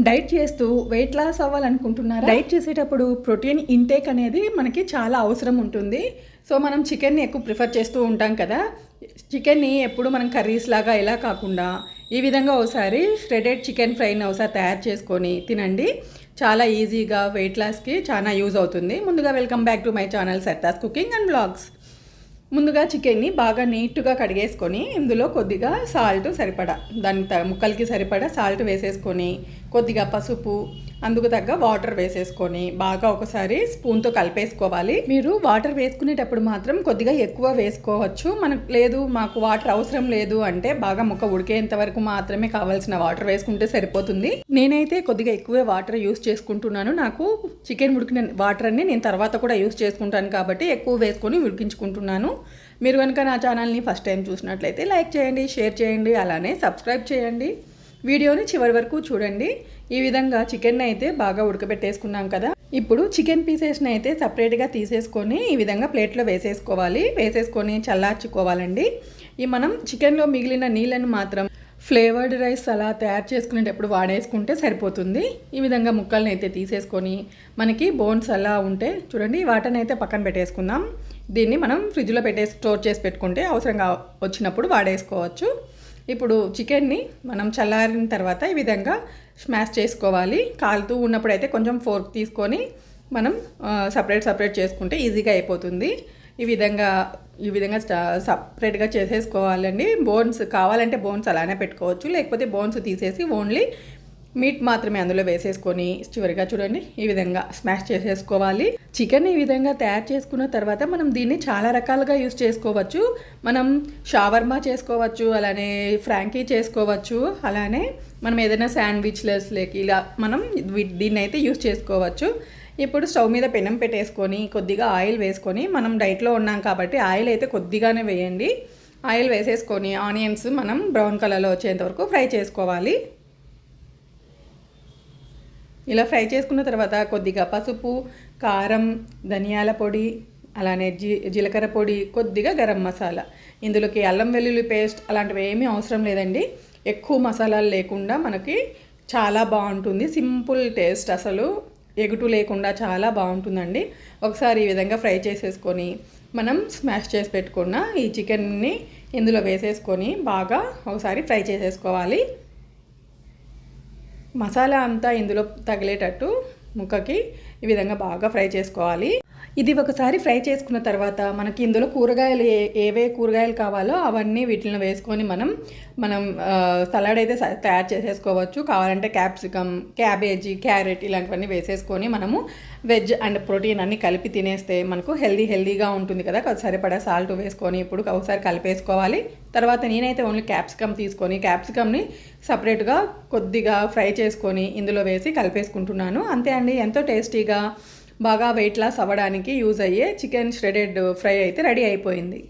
Diet చేస్తూ weight loss అవ్వాలనుకుంటున్నారా? Diet చేసేటప్పుడు ప్రోటీన్ ఇంటేక్ అనేది మనకి చాలా అవసరం ఉంటుంది. సో మనం చికెన్ని ఎక్కువ ప్రిఫర్ చేస్తూ ఉంటాం కదా. చికెన్ని ఎప్పుడు మనం కర్రీస్ లాగా ఎలా కాకుండా ఈ విధంగా ఒకసారి ష్రెడెడ్ చికెన్ ఫ్రైని ఒకసారి తయారు చేసుకొని తినండి. చాలా ఈజీగా వెయిట్ లాస్కి చాలా యూజ్ అవుతుంది. ముందుగా welcome back to my channel Sarthas cooking and blogs ముందుగా చికెన్ని బాగా నీట్గా కడిగేసుకొని ఇందులో కొద్దిగా సాల్ట్ సరిపడా దాని త- ముక్కలకి సరిపడా సాల్ట్ వేసేసుకొని కొద్దిగా పసుపు అందుకు తగ్గ వాటర్ వేసేసుకొని బాగా ఒకసారి స్పూన్తో కలిపేసుకోవాలి. మీరు వాటర్ వేసుకునేటప్పుడు మాత్రం కొద్దిగా ఎక్కువ వేసుకోవచ్చు. మనకు లేదు మాకు వాటర్ అవసరం లేదు అంటే బాగా ముక్క ఉడికేంత వరకు మాత్రమే కావాల్సిన వాటర్ వేసుకుంటే సరిపోతుంది. నేనైతే కొద్దిగా ఎక్కువే వాటర్ యూస్ చేసుకుంటున్నాను. నాకు చికెన్ ఉడికిన వాటర్ అన్ని నేను తర్వాత కూడా యూస్ చేసుకుంటాను కాబట్టి ఎక్కువ వేసుకొని ఉడికించుకుంటున్నాను. మీరు కనుక నా ఛానల్ని ఫస్ట్ టైం చూసినట్లయితే లైక్ చేయండి షేర్ చేయండి అలానే సబ్స్క్రైబ్ చేయండి. వీడియోని చివరి వరకు చూడండి. ఈ విధంగా చికెన్ అయితే బాగా ఉడకబెట్టేసుకున్నాం కదా. ఇప్పుడు చికెన్ పీసెస్ని అయితే సపరేట్గా తీసేసుకొని ఈ విధంగా ప్లేట్లో వేసేసుకోవాలి. వేసేసుకొని చల్లార్చుకోవాలండి. ఈ మనం చికెన్లో మిగిలిన నీళ్ళను మాత్రం ఫ్లేవర్డ్ రైస్ అలా తయారు చేసుకునేటప్పుడు వాడేసుకుంటే సరిపోతుంది. ఈ విధంగా ముక్కల్ని అయితే తీసేసుకొని మనకి బోన్స్ అలా ఉంటే చూడండి వాటర్ని అయితే పక్కన పెట్టేసుకుందాం. దీన్ని మనం ఫ్రిడ్జ్లో పెట్టేసి స్టోర్ చేసి పెట్టుకుంటే అవసరంగా వచ్చినప్పుడు వాడేసుకోవచ్చు. ఇప్పుడు చికెన్ని మనం చల్లారిన తర్వాత ఈ విధంగా స్మాష్ చేసుకోవాలి. కాలుతూ ఉన్నప్పుడు అయితే కొంచెం ఫోర్క్ తీసుకొని మనం సపరేట్ సపరేట్ చేసుకుంటే ఈజీగా అయిపోతుంది. ఈ విధంగా ఈ విధంగా సపరేట్గా చేసేసుకోవాలండి. బోన్స్ కావాలంటే బోన్స్ అలానే పెట్టుకోవచ్చు. లేకపోతే బోన్స్ తీసేసి ఓన్లీ మీట్ మాత్రమే అందులో వేసేసుకొని చివరిగా చూడండి ఈ విధంగా స్మాష్ చేసేసుకోవాలి. చికెన్ ఈ విధంగా తయారు చేసుకున్న తర్వాత మనం దీన్ని చాలా రకాలుగా యూస్ చేసుకోవచ్చు. మనం షావర్మా చేసుకోవచ్చు అలానే ఫ్రాంకీ చేసుకోవచ్చు అలానే మనం ఏదైనా శాండ్విచ్లెస్ లేక ఇలా మనం దీన్ని అయితే యూస్ చేసుకోవచ్చు. ఇప్పుడు స్టవ్ మీద పెనం పెట్టేసుకొని కొద్దిగా ఆయిల్ వేసుకొని మనం డైట్లో ఉన్నాం కాబట్టి ఆయిల్ అయితే కొద్దిగానే వేయండి. ఆయిల్ వేసేసుకొని ఆనియన్స్ మనం బ్రౌన్ కలర్లో వచ్చేంత వరకు ఫ్రై చేసుకోవాలి. ఇలా ఫ్రై చేసుకున్న తర్వాత కొద్దిగా పసుపు కారం ధనియాల పొడి అలానే జీ జీలకర్ర పొడి కొద్దిగా గరం మసాలా. ఇందులోకి అల్లం వెల్లుల్లి పేస్ట్ అలాంటివి ఏమీ అవసరం లేదండి. ఎక్కువ మసాలాలు లేకుండా మనకి చాలా బాగుంటుంది. సింపుల్ టేస్ట్ అసలు. ఎగుటు లేకుండా చాలా బాగుంటుందండి. ఒకసారి ఈ విధంగా ఫ్రై చేసేసుకొని మనం స్మాష్ చేసి పెట్టుకున్న ఈ చికెన్ని ఇందులో వేసేసుకొని బాగా ఒకసారి ఫ్రై చేసేసుకోవాలి. మసాలా అంతా ఇందులో తగిలేటట్టు ముక్కకి ఈ విధంగా బాగా ఫ్రై చేసుకోవాలి. ఇది ఒకసారి ఫ్రై చేసుకున్న తర్వాత మనకి ఇందులో కూరగాయలు ఏ ఏవే కూరగాయలు కావాలో అవన్నీ వీటిని వేసుకొని మనం మనం సలాడ్ అయితే తయారు చేసేసుకోవచ్చు. కావాలంటే క్యాప్సికమ్ క్యాబేజీ క్యారెట్ ఇలాంటివన్నీ వేసేసుకొని మనము వెజ్ అండ్ ప్రోటీన్ అన్నీ కలిపి తినేస్తే మనకు హెల్దీ హెల్దీగా ఉంటుంది కదా. కొంచెం సరిపడా సాల్ట్ వేసుకొని ఇప్పుడు ఒకసారి కలిపేసుకోవాలి. తర్వాత నేనైతే ఓన్లీ క్యాప్సికమ్ తీసుకొని క్యాప్సికమ్ని సపరేట్గా కొద్దిగా ఫ్రై చేసుకొని ఇందులో వేసి కలిపేసుకుంటున్నాను. అంతే అండి. ఎంతో టేస్టీగా బాగా వెయిట్ లాస్ అవ్వడానికి యూజ్ అయ్యే చికెన్ ష్రెడెడ్ ఫ్రై అయితే రెడీ అయిపోయింది.